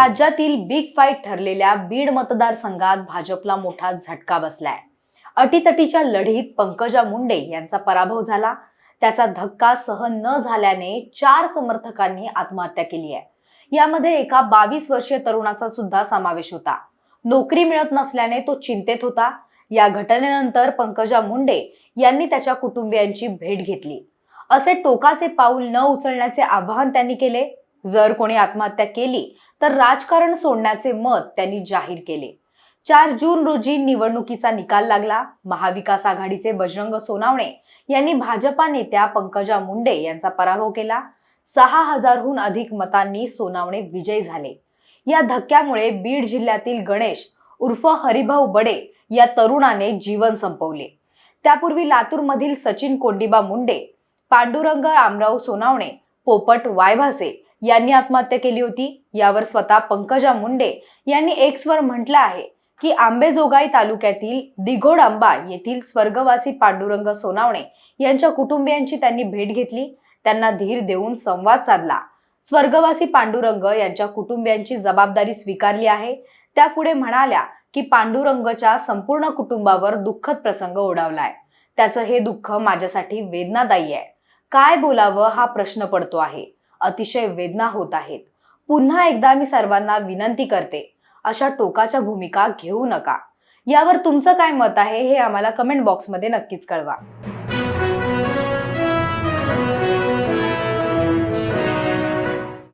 राज्यातील big fight ठरलेल्या बीड मतदारसंघात भाजपला मोठा झटका बसलाय. अटीतटीच्या लढीत पंकजा मुंडे यांचा पराभव झाला. त्याचा धक्का सहन न झाल्याने चार समर्थकांनी आत्महत्या केली आहे. यामध्ये एका बावीस वर्षीय तरुणाचा सुद्धा समावेश होता. नोकरी मिळत नसल्याने तो चिंतेत होता. या घटनेनंतर पंकजा मुंडे यांनी त्याच्या कुटुंबियांची भेट घेतली. असे टोकाचे पाऊल न उचलण्याचे आवाहन त्यांनी केले. जर कोणी आत्महत्या केली तर राजकारण सोडण्याचे मत त्यांनी जाहीर केले. चार जून रोजी निवडणुकीचा निकाल लागला. महाविकास आघाडीचे बजरंग सोनावणे यांनी भाजपा नेत्या पंकजा मुंडे यांचा पराभव केला. सहा हजारहून अधिक मतांनी सोनावणे विजयी झाले. या धक्क्यामुळे बीड जिल्ह्यातील गणेश उर्फ हरिभाऊ बडे या तरुणाने जीवन संपवले. त्यापूर्वी लातूरमधील सचिन कोंडिबा मुंडे पांडुरंग आमराव सोनावणे पोपट वायभासे यांनी आत्महत्या केली होती. यावर स्वतः पंकजा मुंडे यांनी एक्सवर म्हटलं आहे की आंबेजोगाई तालुक्यातील दिघोड आंबा येथील स्वर्गवासी पांडुरंग सोनावणे यांच्या कुटुंबियांची त्यांनी भेट घेतली. त्यांना धीर देऊन संवाद साधला. स्वर्गवासी पांडुरंग यांच्या कुटुंबियांची जबाबदारी स्वीकारली आहे. त्या पुढे म्हणाल्या की पांडुरंगच्या संपूर्ण कुटुंबावर दुःखद प्रसंग ओढावलाय. त्याचं हे दुःख माझ्यासाठी वेदनादायी आहे. काय बोलावं हा प्रश्न पडतो आहे. अतिशय वेदना होत आहेत. पुन्हा एकदा मी सर्वांना विनंती करते अशा टोकाच्या भूमिका घेऊ नका. यावर तुमचं काय मत आहे हे आम्हाला कमेंट बॉक्समध्ये नक्कीच कळवा.